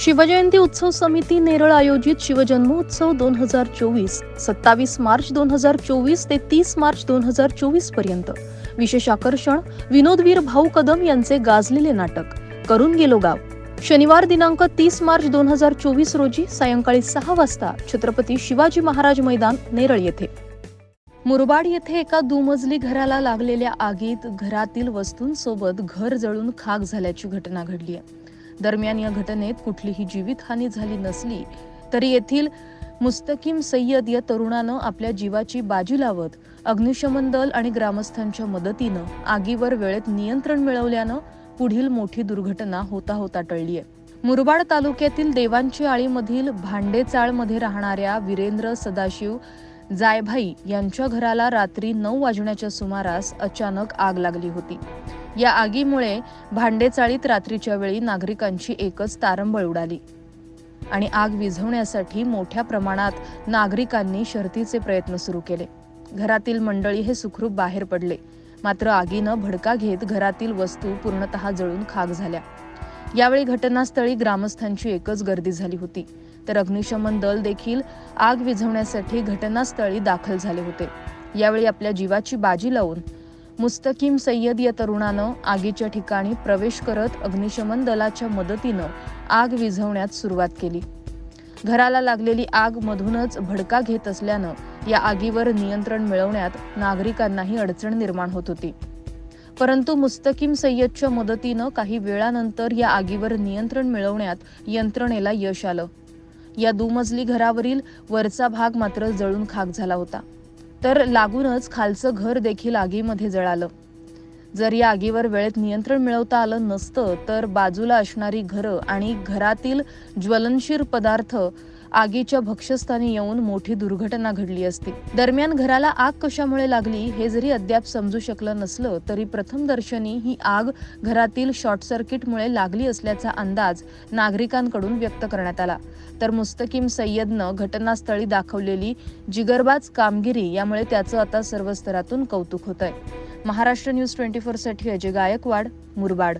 शिवजयंती उत्सव समिती नेरळ आयोजित शिवजन्मोत्सव दोन हजार चोवीस सत्तावीस मार्च दोन हजार चोवीस ते तीस मार्च दोन हजार चोवीसपर्यंत. विशेष आकर्षण विनोदवीर भाऊ कदम यांचे गाजलेले नाटक करून गेलो गाव. शनिवार दिनांक तीस मार्च दोन हजार चोवीस रोजी सायंकाळी सहा वाजता छत्रपती शिवाजी महाराज मैदान नेरळ येथे. मुरबाड येथे एका दुमजली घराला लागलेल्या आगीत घरातील वस्तूंसोबत घर जळून खाक झाल्याची घटना घडली आहे दरम्यान या घटनेत कुठलीही जीवितहानी झाली नसली तरी येथील मुस्तकीम सय्यद या तरुणानं आपल्या जीवाची बाजी लावत अग्निशमन दल आणि ग्रामस्थांच्या मदतीनं आगीवर वेळेत नियंत्रण मिळवल्यानं पुढील मोठी दुर्घटना होता होता टळली आहे. मुरबाड तालुक्यातील देवांची आळीमधील भांडेचाळमध्ये राहणाऱ्या वीरेंद्र सदाशिव जायभाई यांच्या घराला रात्री नऊ वाजण्याच्या सुमारास अचानक आग लागली होती. या आगीमुळे भांडेचाळीत रात्रीच्या वेळी नागरिकांची एकच तारंबळ उडाली. आणि आग विझवण्यासाठी मोठ्या प्रमाणात नागरिकांनी शर्तीचे प्रयत्न सुरू केले. घरातील मंडळी हे सुखरूप बाहेर पडले. मात्र आगीनं भडका घेत घरातील वस्तू पूर्णतः जळून खाक झाल्या. यावेळी घटनास्थळी ग्रामस्थांची एकच गर्दी झाली होती. तर अग्निशमन दल देखील आग विझवण्यासाठी घटनास्थळी दाखल झाले होते. यावेळी आपल्या जीवाची बाजी लावून मुस्तकीम सय्यद या तरुणानं आगीच्या ठिकाणी प्रवेश करत अग्निशमन दलाच्या मदतीनं आग विझवण्यात सुरुवात केली. घराला लागलेली आग मधूनच भडका घेत असल्यानं या आगीवर नियंत्रण मिळवण्यात नागरिकांनाही अडचण निर्माण होत होती. परंतु मुस्तकीम सय्यदच्या मदतीनं काही वेळानंतर या आगीवर नियंत्रण मिळवण्यात यंत्रणेला यश आलं. या दुमजली घरावरील वरचा भाग मात्र जळून खाक झाला होता. तर लागूनच खालचं घर देखील आगीमध्ये जळालं. जर या आगीवर वेळेत नियंत्रण मिळवता आलं नसतं तर बाजूला असणारी घरं आणि घरातील ज्वलनशील पदार्थ आगीच्या भक्षस्थानी येऊन मोठी दुर्घटना घडली असती. दरम्यान घराला आग कशामुळे लागली हे जरी अद्याप समजू शकलं नसलं तरी प्रथमदर्शनी ही आग घरातील शॉर्ट सर्किटमुळे लागली असल्याचा अंदाज नागरिकांकडून व्यक्त करण्यात आला. तर मुस्तकीम सय्यदनं घटनास्थळी दाखवलेली जिगरबाज कामगिरी यामुळे त्याचं आता सर्व स्तरातून कौतुक होत आहे महाराष्ट्र न्यूज ट्वेंटी फोरसाठी अजय गायकवाड मुरबाड.